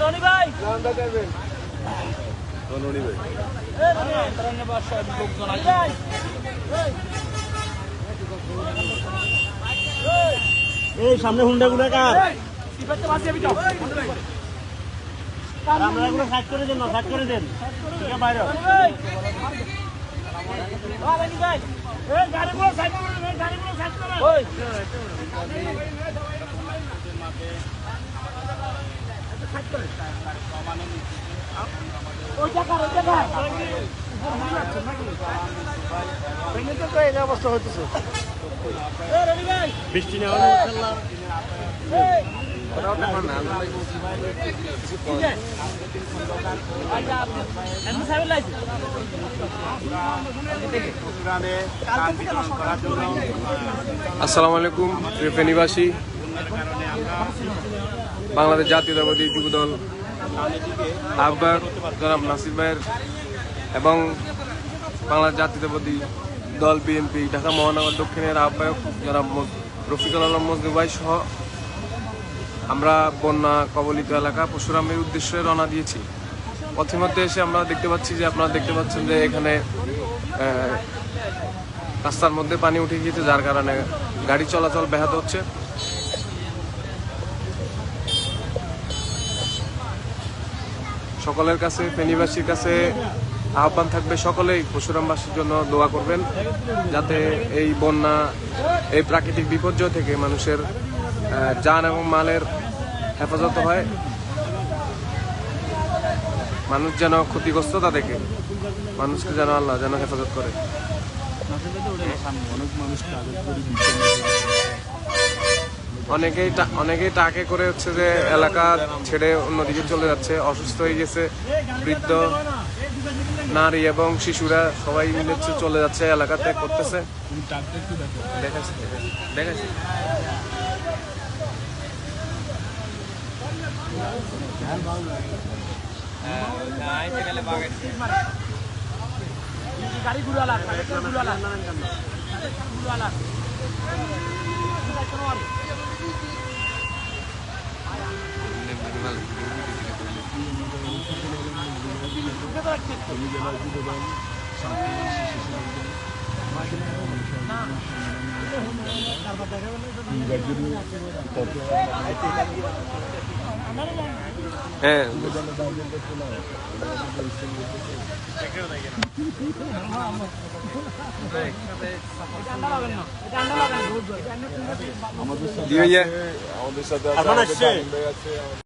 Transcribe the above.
রনি ভাই এই সামনে হুন্ডা গুলো কার? আমরা এগুলো সাইড করে দেন সাইড করে অবস্থা হইতেছে। বৃষ্টি আসসালামু আলাইকুম ফেনীবাসী। বাংলাদেশ জাতীয়তাবাদী যুবদল আহ্বায়ক জনাব নাসির ভাইয়ের এবং বাংলাদেশ জাতীয়তাবাদী দল বিএনপি, ঢাকা মহানগর দক্ষিণের আহ্বায়ক মজ- রফিকুল আলম মজনু ভাই সহ আমরা বন্যা কবলিত এলাকা পরশুরামের উদ্দেশ্যে রওনা দিয়েছি। পথিমধ্যে এসে আমরা দেখতে পাচ্ছি যে আপনারা দেখতে পাচ্ছেন যে এখানে রাস্তার মধ্যে পানি উঠে গিয়েছে, যার কারণে গাড়ি চলাচল ব্যাহত হচ্ছে। সকলের কাছে, ফেনীবাসীর কাছে আহ্বান থাকবে সকলেই পশুরামবাসীর জন্য দোয়া করবেন, যাতে এই বন্যা, এই প্রাকৃতিক বিপর্যয় থেকে মানুষের যান এবং মালের হেফাজত হয়। মানুষ যেন ক্ষতিগ্রস্ততা দেখে, মানুষকে যেন আল্লাহ যেন হেফাজত করে। অনেকেই অনেকেই টাকে করে হচ্ছে যে এলাকা ছেড়ে অন্যদিকে চলে যাচ্ছে, অসুস্থ হয়ে গেছে, বৃদ্ধ নারী এবং শিশুরা সবাই মিলে চলে যাচ্ছে এলাকা ত্যাগ করতেছে। দেখাচ্ছি দেখাচ্ছি, দেখাচ্ছি গাড়ি ঘুরালা ঘুরালা ঘুরালা হ্যাঁ দিয়ে এখন আসছে